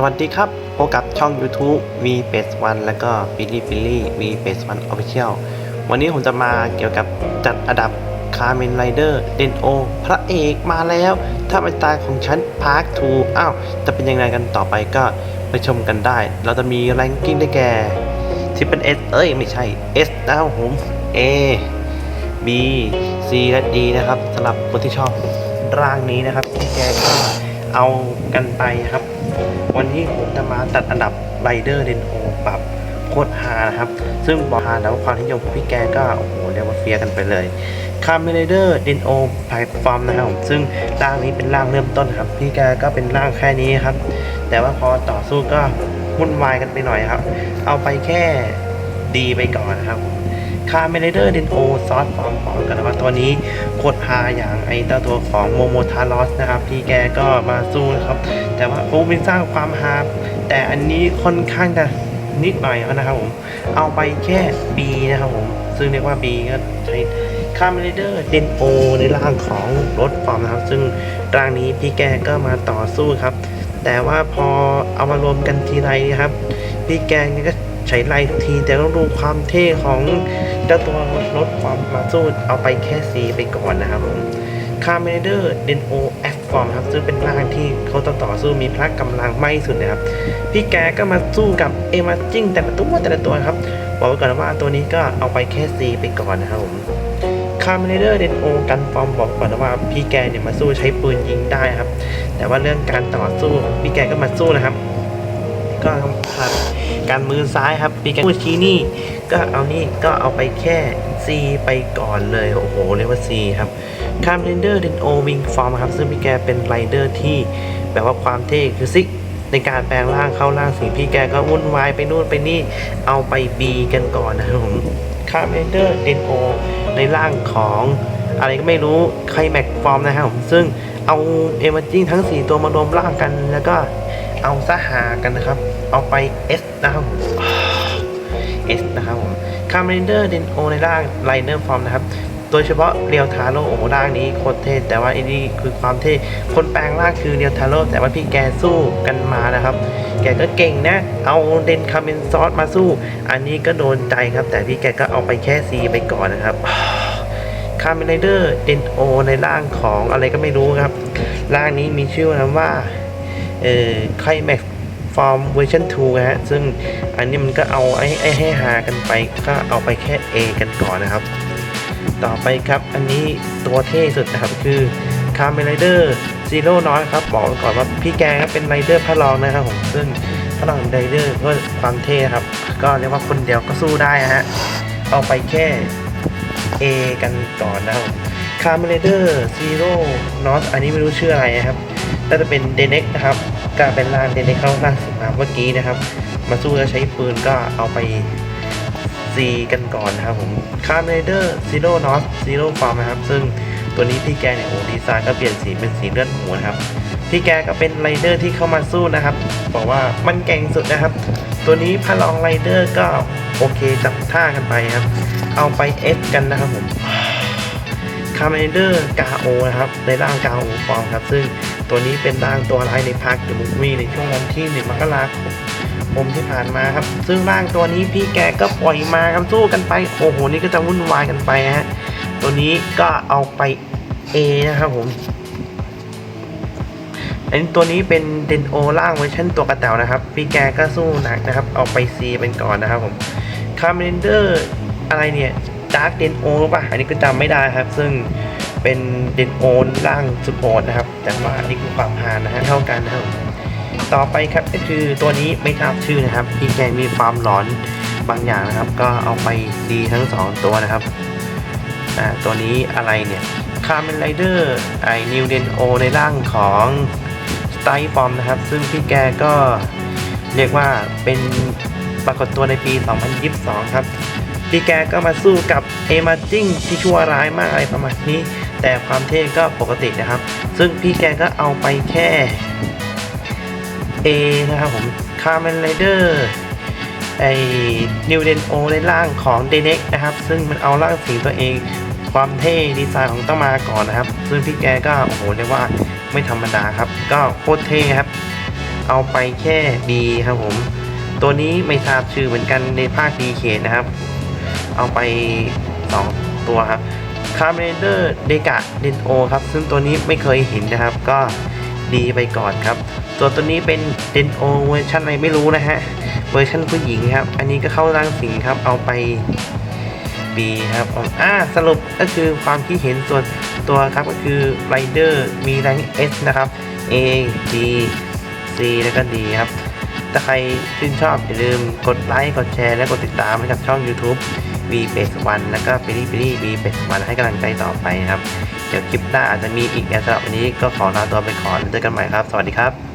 สวัสดีครับพบกับช่อง YouTube V p a c e 1แล้วก็ b i l l y b i l l y V p a c e 1 Official วันนี้ผมจะมาเกี่ยวกับจัดอันดับคา m เมนไรเดอร์เดนโอพระเอกมาแล้ว ถ้าเป็นตายของฉันพาร์คท2อ้าว จะเป็นยังไงกันต่อไปก็ไปชมกันได้ เราจะมีแรงกิ้งได้แก่ที่เป็น S เอ้ย ไม่ใช่ S นะครับผม A B C และ D นะครับสำหรับคนที่ชอบร่างนี้นะครับที่แกก็เอากันไปครับ วันนี้ผมจะมาตัดอันดับไรเดอร์เดนโอปรับโคตรฮานะครับ ซึ่งบอกฮาแล้วความนิยมของพี่แกก็ โอ้โหเรียกว่าเฟียกันไปเลยคาร์เมไรเดอร์เดนโอไพฟอร์มนะครับผมซึ่งร่างนี้เป็นร่างเริ่มต้นครับ พี่แกก็เป็นร่างแค่นี้ครับ แต่ว่าพอต่อสู้ก็วุ่นวายกันไปหน่อยครับ เอาไปแค่ดีไปก่อนนะครับ คาร์เมไรเดอร์เดนโอซอสฟอร์มฟอร์มกันแล้วว่าตัวนี้โคตรฮาอย่างไอเจ้าตัวของโมโมทารอสนะครับพี่แกก็มาสู้นะครับ แต่ว่าโอ้เป็นสร้างความฮาแต่อันนี้ค่อนข้างจะนิดหน่อยนะครับผม เอาไปแค่ B นะครับผม ซึ่งเรียกว่า B ก็ใช้คาร์เมเดอร์เดนโอในร่างของรถฟอร์มนะครับ ซึ่งร่างนี้พี่แกก็มาต่อสู้ครับ แต่ว่าพอเอามารวมกันทีไรนะครับ พี่แกนี่ก็ ใช้ไล่ทุกทีแต่ต้องดูความเท่ของเจ้าตัวรถฟอร์มมาสู้เอาไปแค่ C ไปก่อนนะครับผมคาร์เมเดอร์เดนโอแอฟฟอร์มครับซึ่งเป็นร่างที่เขาต่อต่อสู้มีพละกำลังไม่สุดนะครับ พี่แกก็มาสู้กับเอมาจิ้งแต่ละตัวแต่ละตัวครับ บอกไว้ก่อนนะว่าตัวนี้ก็เอาไปแค่ซีไปก่อนนะครับผมคาร์เมเดอร์เดนโอกันฟอร์มบอกก่อนนะว่าพี่แกเนี่ยมาสู้ใช้ปืนยิงได้ครับ แต่ว่าเรื่องการต่อสู้พี่แกก็มาสู้นะครับ ก็ผ่าน การมือซ้ายครับพี่แกพูดชี้นี่ ก็เอานี่ก็เอาไปแค่ C ไปก่อนเลย โอ้โหเรียกว่า C ครับคาร์เรนเดอร์เดนโอวิงฟอร์มครับ ซึ่งพี่แกเป็นไรเดอร์ที่แบบว่าความเท่คือซิกในการแปลงร่างเข้าร่างสิงพี่แกก็วุ่นวายไปนู่นไปนี่เอาไป B กันก่อนนะครับผมคาร์เรนเดอร์เดนโอในร่างของอะไรก็ไม่รู้ไคลแม็กฟอร์มนะครับผมซึ่งเอาเอเมจิ้งทั้ง 4 ตัวมารวมร่างกันแล้วก็เอาสหากันนะครับ เอาไป S นะครับผม S นะครับผมคาร์เมนเดอร์เดนโอในร่างไลเนอร์ฟอร์มนะครับ โดยเฉพาะเรียวทาโร่โอ้โหร่างนี้โคตรเท่แต่ว่าไอ้นี่คือความเท่คนแปลงร่างคือเรียวทาโร่แต่ว่าพี่แกสู้กันมานะครับ แกก็เก่งนะ เอาเดนคาร์เมนซอสมาสู้ อันนี้ก็โดนใจครับ แต่พี่แกก็เอาไปแค่ซีไปก่อนนะครับคาร์เมนเดอร์เดนโอในร่างของอะไรก็ไม่รู้ครับ ร่างนี้มีชื่อนะว่าเอ่อไคลแม็กฟ อร์มเวอร์ชัน2นะฮะซึ่งอันนี้มันก็เอาไอ้ไอ้ให้หากันไปก็เอาไปแค่ A กันก่อนนะครับ ต่อไปครับอันนี้ตัวเท่สุดนะครับคือคาร์เมไรเดอร์ซีโร่น้อยครับบอกก่อนว่าพี่แกก็เป็นไรเดอร์พระรองนะครับผมซึ่งพระรองไรเดอร์ก็ความเท่ครับ ก็เรียกว่าคนเดียวก็สู้ได้นะฮะเอาไปแค่ A กันก่อนนะครับคาร์เมไรเดอร์ซีโร่นอตอันนี้ไม่รู้ชื่ออะไรนะครับ น่าจะเป็นเดเน็กนะครับก็เป็นร่างเดเน็กเข้าร่างสุดมาเมื่อกี้นะครับ มาสู้แล้วใช้ปืนก็เอาไป C กันก่อนนะครับผมคาร์เมเดอร์ซีโร่นอสซีโร่ฟอร์มนะครับ ซึ่งตัวนี้พี่แกเนี่ยโอ้ดีไซน์ก็เปลี่ยนสีเป็นสีเลือดหมูนะครับพี่แกก็เป็นไรเดอร์ที่เข้ามาสู้นะครับ บอกว่ามันเก่งสุดนะครับ ตัวนี้พลองไรเดอร์ก็โอเคจับท่ากันไปครับ เอาไป S กันนะครับผมคาร์เมเดอร์กาโอนะครับในร่างกาโอฟอร์มครับ ซึ่ง ตัวนี้เป็นร่างตัวร้ายในพาร์คเดอะมูฟวี่ในช่วงวันที่หนึ่งมกราคมผมที่ผ่านมาครับ ซึ่งร่างตัวนี้พี่แกก็ปล่อยมาครับสู้กันไป โอ้โห นี่ก็จะวุ่นวายกันไปฮะ ตัวนี้ก็เอาไป A นะครับผมอันนี้ตัวนี้เป็นเดนโอล่างเวอร์ชันตัวกระเต่านะครับ พี่แกก็สู้หนักนะครับ เอาไป C เป็นก่อนนะครับผมคาร์เมนเดอร์อะไรเนี่ยดาร์กเดนโอป่ะ อันนี้ก็จำไม่ได้ครับ ซึ่ง เป็นเดนโอนล่างสุดโหดนะครับ แต่ว่านนี้คือความฮานะฮะเท่ากันนะครับ ต่อไปครับก็คือตัวนี้ไม่ทราบชื่อนะครับพี่แกมีความหลอนบางอย่างนะครับ ก็เอาไปดีทั้ง 2 ตัวนะครับอ่าตัวนี้อะไรเนี่ยคาร์เมนไรเดอร์ไอนิวเดนโอในร่างของสไตฟอร์มนะครับ ซึ่งพี่แกก็เรียกว่าเป็นปรากฏตัวในปี 2022 ครับพี่แกก็มาสู้กับเอมาจิ้งที่ชั่วร้ายมากอะไรประมาณนี้ แต่ความเท่ก็ปกตินะครับ ซึ่งพี่แกก็เอาไปแค่ A นะครับผมคาร์เมนไรเดอร์ไอ้นิวเดนโอในร่างของเดเน็กนะครับ ซึ่งมันเอาร่างสีตัวเองความเท่ดีไซน์ของต้องมาก่อนนะครับ ซึ่งพี่แกก็โอ้โหเรียกว่าไม่ธรรมดาครับ ก็โคตรเท่ครับ เอาไปแค่ B ครับผม ตัวนี้ไม่ทราบชื่อเหมือนกันในภาค D เขตนะครับ เอาไป 2 ตัวครับ คาร์เมเดอร์เดกะเดนโอครับ ซึ่งตัวนี้ไม่เคยเห็นนะครับ ก็ดีไปก่อนครับ ส่วนตัวนี้เป็นเดนโอเวอร์ชันอะไรไม่รู้นะฮะ เวอร์ชันผู้หญิงครับ อันนี้ก็เข้าร่างสิงครับ เอาไป B ครับอ่าสรุปก็คือความคิดเห็นส่วนตัวครับก็คือไรเดอร์มีแรง S นะครับ A D C แล้วก็ D ครับ ถ้าใครชื่นชอบอย่าลืมกดไลค์ กดแชร์ และกดติดตามให้กับช่อง YouTube V b a s 1แล้วก็ p i l i p i l i V b a s 1ให้กำลังใจต่อไปนะครับ เดี๋ยวคลิปหน้าอาจจะมีอีกแต่สำหรับวันนี้ก็ขอลาตัวไปก่อนเจอกันใหม่ครับ สวัสดีครับ